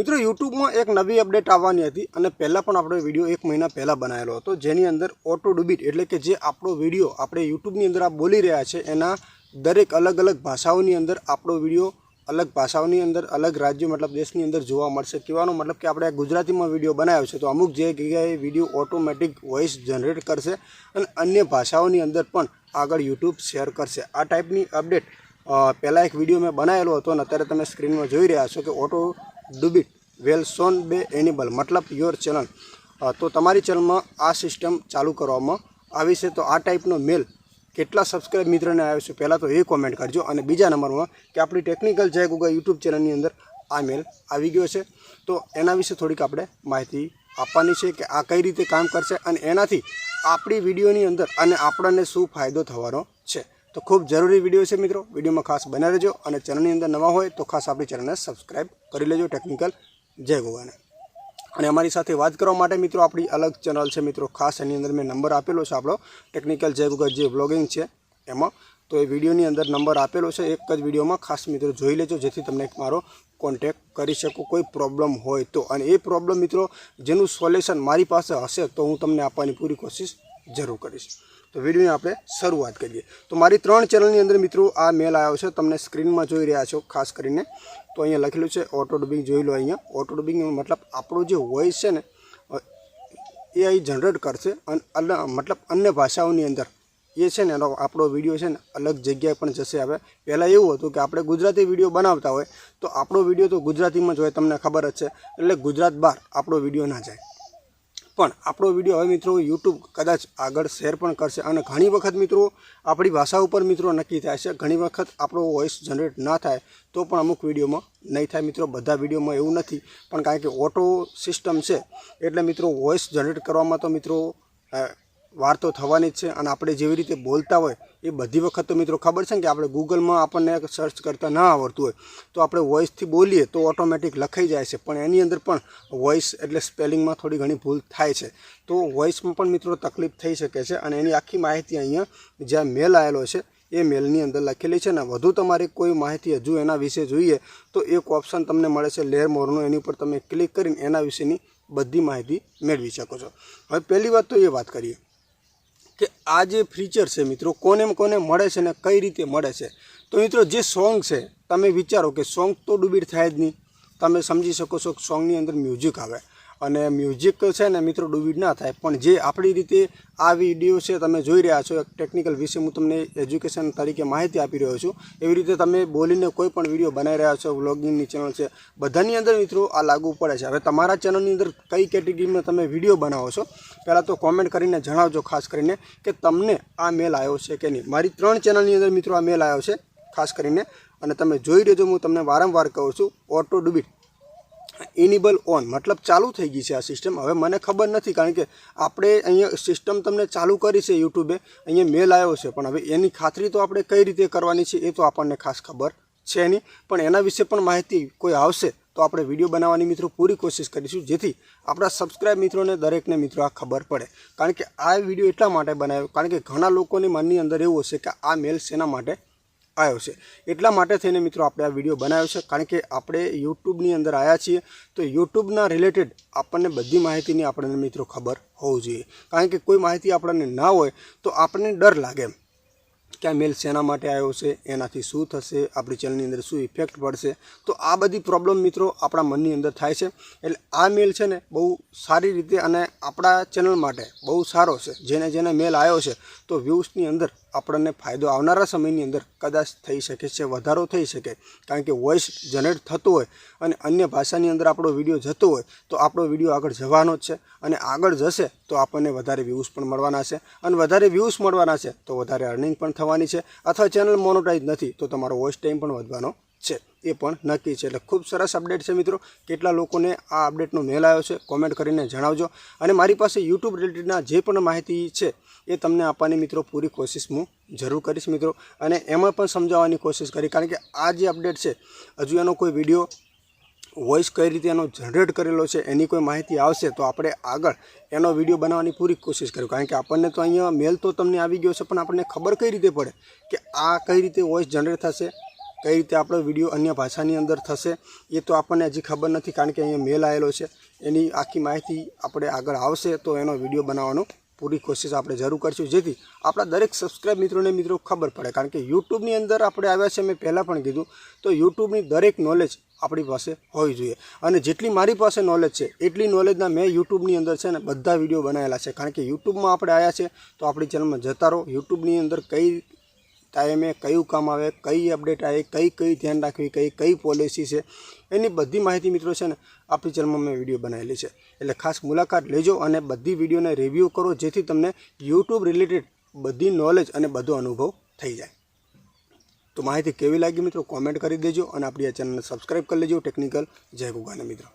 મિત્રો, યુટ્યુબમાં એક નવી અપડેટ આવવાની હતી અને પહેલાં પણ આપણો વીડિયો એક મહિના પહેલાં બનાવેલો હતો. જેની અંદર ઓટો ડુબિટ એટલે કે જે આપણો વીડિયો આપણે યુટ્યુબની અંદર આ બોલી રહ્યા છે, એના દરેક અલગ અલગ ભાષાઓની અંદર આપણો વીડિયો અલગ ભાષાઓની અંદર, અલગ રાજ્યો મતલબ દેશની અંદર જોવા મળશે. કહેવાનો મતલબ કે આપણે ગુજરાતીમાં વીડિયો બનાવ્યો છે, તો અમુક જે જગ્યાએ વીડિયો ઓટોમેટિક વોઇસ જનરેટ કરશે અને અન્ય ભાષાઓની અંદર પણ આગળ યુટ્યુબ શેર કરશે. આ ટાઈપની અપડેટ પહેલાં એક વીડિયો મેં બનાવેલો હતો અને અત્યારે તમે સ્ક્રીનમાં જોઈ રહ્યા છો કે ઓટો ડુબિટ વેલ સોન બે એનિબલ મતલબ યોર ચેનલ. તો તમારી ચેનલમાં આ સિસ્ટમ ચાલુ કરવામાં આવી છે. તો આ ટાઈપનો મેલ કેટલા સબસ્ક્રાઇબ મિત્રોને આવ્યો છે પહેલાં તો એ કોમેન્ટ કરજો. અને બીજા નંબરમાં કે આપણી ટેકનિકલ જય ગુગા યુટ્યુબ ચેનલની અંદર આ મેલ આવી ગયો છે. તો એના વિશે થોડીક આપણે માહિતી આપવાની છે કે આ કઈ રીતે કામ કરશે. અને એનાથી આપણી વિડીયોની અંદર અને આપણને શું ફાયદો થવાનો તો ખૂબ જરૂરી વીડિયો છે મિત્રો. વિડીયોમાં ખાસ બના રહેજો અને ચેનલની અંદર નવા હોય તો ખાસ આપણી ચેનલને સબસ્ક્રાઈબ કરી લેજો ટેકનિકલ જય ગોવાને. અને અમારી સાથે વાત કરવા માટે મિત્રો આપણી અલગ ચેનલ છે મિત્રો. ખાસ એની અંદર મેં નંબર આપેલો છે આપણો. ટેકનિકલ જય ગોગા જે બ્લોગિંગ છે એમાં. તો એ વિડીયોની અંદર નંબર આપેલો છે. એક જ વિડીયોમાં ખાસ મિત્રો જોઈ લેજો જેથી તમને મારો કોન્ટેક કરી શકો. કોઈ પ્રોબ્લેમ હોય તો. અને એ પ્રોબ્લેમ મિત્રો જેનું સોલ્યુશન મારી પાસે હશે તો હું તમને આપવાની પૂરી કોશિશ જરૂર કરીશ. તો વિડીયોની આપણે શરૂઆત કરીએ. તો મારી ત્રણ ચેનલની અંદર મિત્રો આ મેલ આવ્યો છે. તમને સ્ક્રીનમાં જોઈ રહ્યા છો, ખાસ કરીને. તો અહીંયા લખેલું છે ઓટો ડુબિંગ જોઈ લો અહીંયા. ઓટો ડુબિંગ મતલબ આપણો જે વોઇસ છે ને એ અહીં જનરેટ કરશે અને, મતલબ અન્ય ભાષાઓની અંદર. એ છે ને, એનો આપણો વીડિયો છે ને, અલગ જગ્યાએ પણ જશે. હવે પહેલાં એવું હતું કે આપણે ગુજરાતી વીડિયો બનાવતા હોય, તો આપણો વીડિયો તો ગુજરાતીમાં જ હોય, તમને ખબર જ છે. એટલે ગુજરાત બહાર આપણો વીડિયો ના જાય. પણ આપણો વીડિયો હવે મિત્રો યુટ્યુબ કદાચ આગળ શેર પણ કરશે અને ઘણી વખત મિત્રો આપણી ભાષા ઉપર મિત્રો નક્કી થાય છે. ઘણી વખત આપણો વોઇસ જનરેટ ના થાય તો પણ અમુક વિડીયોમાં નહીં થાય. મિત્રો, બધા વિડીયોમાં એવું નથી. પણ કારણ કે ઓટો સિસ્ટમ છે એટલે મિત્રો વોઇસ જનરેટ કરવામાં તો મિત્રો વાર તો થવાની જ છે અને આપણે જેવી રીતે બોલતા હોય એ બધી વખત તો મિત્રો ખબર છે ને કે આપણે ગૂગલમાં આપણને સર્ચ કરતાં ના આવડતું હોય. તો આપણે વોઇસથી બોલીએ તો ઓટોમેટિક લખાઈ જાય છે. પણ એની અંદર પણ વોઇસ એટલે સ્પેલિંગમાં થોડી ઘણી ભૂલ થાય છે. તો વોઇસમાં પણ મિત્રો તકલીફ થઈ શકે છે અને એની આખી માહિતી અહીંયા જ્યાં મેલ આવેલો છે એ મેલની અંદર લખેલી છે. ને વધુ તમારે કોઈ માહિતી હજુ એના વિશે જોઈએ તો એક ઓપ્શન તમને મળે છે લેર મોરનો એની ઉપર તમે ક્લિક કરીને એના વિશેની બધી માહિતી મેળવી શકો છો. હવે પહેલી વાત તો એ વાત કરીએ. કે આ જે ફીચર છે મિત્રો, કોને કોને મળે છે ને કઈ રીતે મળે છે? તો મિત્રો, જે સોંગ છે, તમે વિચારો કે સોંગ તો ડુબીડ થાય જ નહીં. તમે સમજી શકો છો સોંગની અંદર મ્યુઝિક આવે. અને મ્યુઝિક છે ને મિત્રો ડુબીટ ના થાય. પણ જે આપણી રીતે આ વીડિયો છે તમે જોઈ રહ્યા છો, એક ટેકનિકલ વિશે હું તમને એજ્યુકેશન તરીકે માહિતી આપી રહ્યો છું. એવી રીતે તમે બોલીને કોઈ પણ વીડિયો બનાવી રહ્યા છો વ્લોગિંગની ચેનલ છે, બધાની અંદર મિત્રો આ લાગુ પડે છે. હવે તમારા ચેનલની અંદર કઈ કેટેગરીમાં તમે વીડિયો બનાવો છો, પહેલાં તો કોમેન્ટ કરીને જણાવજો, ખાસ કરીને કે તમને આ મેલ આવ્યો છે કે નહીં. મારી ત્રણ ચેનલની અંદર મિત્રો આ મેલ આવ્યો છે, ખાસ કરીને. અને તમે જોઈ રહેજો, હું તમને વારંવાર કહું છું, ઓટો ડુબિટ ઇનેબલ ઓન મતલબ ચાલુ થઈ ગઈ છે આ સિસ્ટમ હવે મને ખબર નથી કારણ કે આપણે અહીંયા સિસ્ટમ તમને ચાલુ કરી છે યુટ્યુબે અહીંયા મેલ આવ્યો છે. પણ હવે એની ખાતરી તો આપણે કઈ રીતે કરવાની છે એ તો આપણને ખાસ ખબર છે નહીં. પણ એના વિશે પણ માહિતી કોઈ આવશે તો આપણે વીડિયો બનાવવાની મિત્રો પૂરી કોશિશ કરીશું. જેથી આપણા સબસ્ક્રાઇબ મિત્રોને દરેકને મિત્રો આ ખબર પડે. કારણ કે આ વીડિયો એટલા માટે બનાવ્યો. કારણ કે ઘણા લોકોની મનની અંદર એવું હશે કે આ મેલ શેના માટે આવ્યો છે. એટલા માટે થઈને મિત્રો આપણે આ વીડિયો બનાવ્યો છે. કારણ કે આપણે યુટ્યુબની અંદર આવ્યા છીએ તો યુટ્યુબના રિલેટેડ આપણને બધી માહિતીની આપણને મિત્રો ખબર હોવી જોઈએ. કારણ કે કોઈ માહિતી આપણને ના હોય તો આપણને ડર લાગે એમ. કે આ મેલ શેના માટે આવ્યો છે, એનાથી શું થશે, આપણી ચેનલની અંદર શું ઇફેક્ટ પડશે. તો આ બધી પ્રોબ્લેમ મિત્રો આપણા મનની અંદર થાય છે. એટલે આ મેલ છે ને બહુ સારી રીતે અને આપણા ચેનલ માટે બહુ સારો છે. જેને જેને મેલ આવ્યો છે, તો વ્યૂઝની અંદર આપણને ફાયદો આવનારા સમયની અંદર કદાચ થઈ શકે છે, વધારો થઈ શકે. કારણ કે વોઇસ જનરેટ થતો હોય અને અન્ય ભાષાની અંદર આપણો વીડિયો જતો હોય, તો આપણો વીડિયો આગળ જવાનો જ છે. અને આગળ જશે તો આપણને વધારે વ્યૂઝ પણ મળવાના છે. અને વધારે વ્યૂઝ મળવાના છે તો વધારે અર્નિંગ પણ થવાની છે. અથવા ચેનલ મોનોટાઈઝ નથી તો તમારો વોઇસ ટાઈમ પણ વધવાનો છે, એ પણ નક્કી છે. એટલે ખૂબ સરસ અપડેટ છે મિત્રો. કેટલા લોકોને આ અપડેટનો મેલ આવ્યો છે, કોમેન્ટ કરીને જણાવજો. અને મારી પાસે યુટ્યુબ રિલેટેડના જે પણ માહિતી છે, એ તમને આપવાની મિત્રો પૂરી કોશિશ હું જરૂર કરીશ મિત્રો. અને એમાં પણ સમજાવવાની કોશિશ કરી, કારણ કે આ જે અપડેટ છે, હજુ એનો કોઈ વીડિયો વોઇસ કઈ રીતે એનો જનરેટ કરેલો છે, એની કોઈ માહિતી આવશે, તો આપણે આગળ એનો વીડિયો બનાવવાની પૂરી કોશિશ કર્યું કારણ કે આપણને તો અહીંયા મેલ તો તમને આવી ગયો છે, પણ આપણને ખબર કઈ રીતે પડે કે આ કઈ રીતે વોઇસ જનરેટ થશે કઈ રીતે આપણો વીડિયો અન્ય ભાષાની અંદર થશે, એ તો આપણને હજી ખબર નથી કારણ કે અહીંયા મેલ આવેલો છે. એની આખી માહિતી આપણે આગળ આવશે તો એનો વીડિયો બનાવવાનો પૂરી કોશિશ આપણે જરૂર કરીશું. જેથી આપણા દરેક સબસ્ક્રાઇબ મિત્રોને મિત્રો ખબર પડે કારણ કે યુટ્યુબની અંદર આપણે આવ્યા છે મેં પહેલાં પણ કીધું, તો યુટ્યુબની દરેક નોલેજ આપણી પાસે હોવી જોઈએ. અને જેટલી મારી પાસે નોલેજ છે, એટલી નોલેજના મેં યુટ્યુબની અંદર છે ને બધા વીડિયો બનાવેલા છે. કારણ કે યુટ્યુબમાં આપણે આવ્યા છે, તો આપણી ચેનલમાં જતા રહો. યુટ્યુબની અંદર કઈ ટાઈમે કયું કામ આવે, કઈ અપડેટ આવે, કઈ કઈ ધ્યાન રાખવી, કઈ કઈ પોલિસી છે, એની બધી માહિતી મિત્રો છે ને આપણી ચેનલમાં મેં વીડિયો બનાવેલી છે. એટલે ખાસ મુલાકાત લેજો અને બધી વિડીયોને રિવ્યૂ કરો, જેથી તમને યુટ્યુબ રિલેટેડ બધી નોલેજ અને બધો અનુભવ થઈ જાય. તો માહિતી કેવી લાગી મિત્રો? કોમેન્ટ કરી દેજો અને આપણી આ ચેનલને સબસ્ક્રાઈબ કરી લેજો. ટેકનિકલ જય ગુગાના મિત્રો.